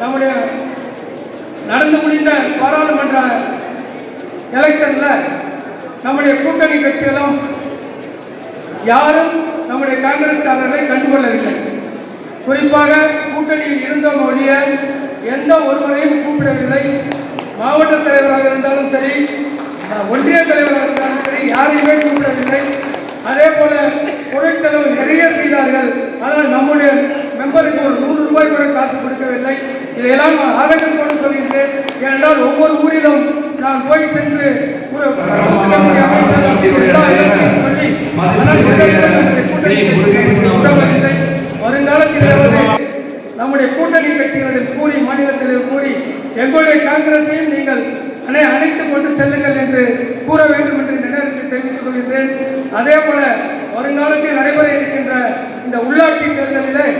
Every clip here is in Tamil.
நம்முடைய நடந்து முடிந்த பாராளுமன்ற எலெக்ஷன்ல நம்முடைய கூட்டணி கட்சிகளும் யாரும் நம்முடைய காங்கிரஸ்காரர்களை கண்டுகொள்ளவில்லை. குறிப்பாக கூட்டணியில் இருந்தோம் ஒழிய எந்த ஒருவரையும் கூப்பிடவில்லை. மாவட்ட தலைவராக இருந்தாலும் சரி ஒன்றிய தலைவராக இருந்தாலும் சரி யாரையுமே கூப்பிடவில்லை. அதே போல பொருட்செலவு நிறைய செய்தார்கள். ஆனால் நம்முடைய மெம்பருக்கு ஒரு நூறு ரூபாய் கூட காசு கொடுக்கவில்லை. இதையெல்லாம் நான் ஆதங்கத்தோடு சொல்கின்றேன் ஏனென்றால் ஒவ்வொரு ஊரிலும் நான் போய் சென்று ஒரு சொல்லி நம்முடைய கூட்டணி கட்சிகளில் கூறி மாநிலத்தில் கூறி எங்களுடைய காங்கிரஸையும் நீங்கள் அனை அணைத்துக் கொண்டு செல்லுங்கள் என்று கூற வேண்டும் என்று நினைவு தெரிவித்துக் கொள்கிறேன் அதே போல வருங்காலத்தில் நடைபெற இருக்கின்ற இந்த உள்ளாட்சி தேர்தலில்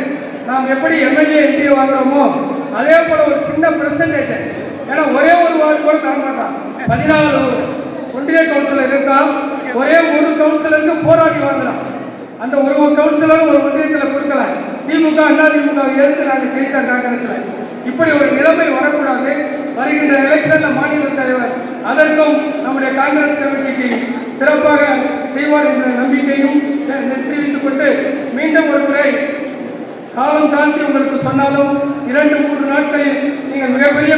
நாம் எப்படி எம்எல்ஏ எம்பி வாங்குறோமோ அதே போல ஒரு சின்ன பெர்சன்டேஜ் ஏன்னா ஒரே ஒரு வார்டு கூட தரமாட்டான் பதினாலு ஒன்றிய கவுன்சிலர் இருக்கான் ஒரே ஒரு கவுன்சிலருக்கு போராடி வாங்கலாம் அந்த ஒரு கவுன்சிலர் ஒரு ஒன்றியத்தில் கொடுக்கல. திமுக அண்ணா திமுக எடுத்து நாங்கள் ஜெயிச்சோம் காங்கிரஸ்ல. இப்படி ஒரு நிலைமை வரக்கூடாது. வருகின்ற எலெக்ஷன்ல மாநில தலைவர் அதற்கும் நம்முடைய காங்கிரஸ் கமிட்டிக்கு சிறப்பாக செய்வார் என்ற நம்பிக்கையும் தெ- தெரிவித்துக் கொண்டு மீண்டும் ஒரு முறை காலம் தாண்டி உங்களுக்கு சொன்னாலும் இரண்டு மூன்று நாட்களில் நீங்கள் மிகப்பெரிய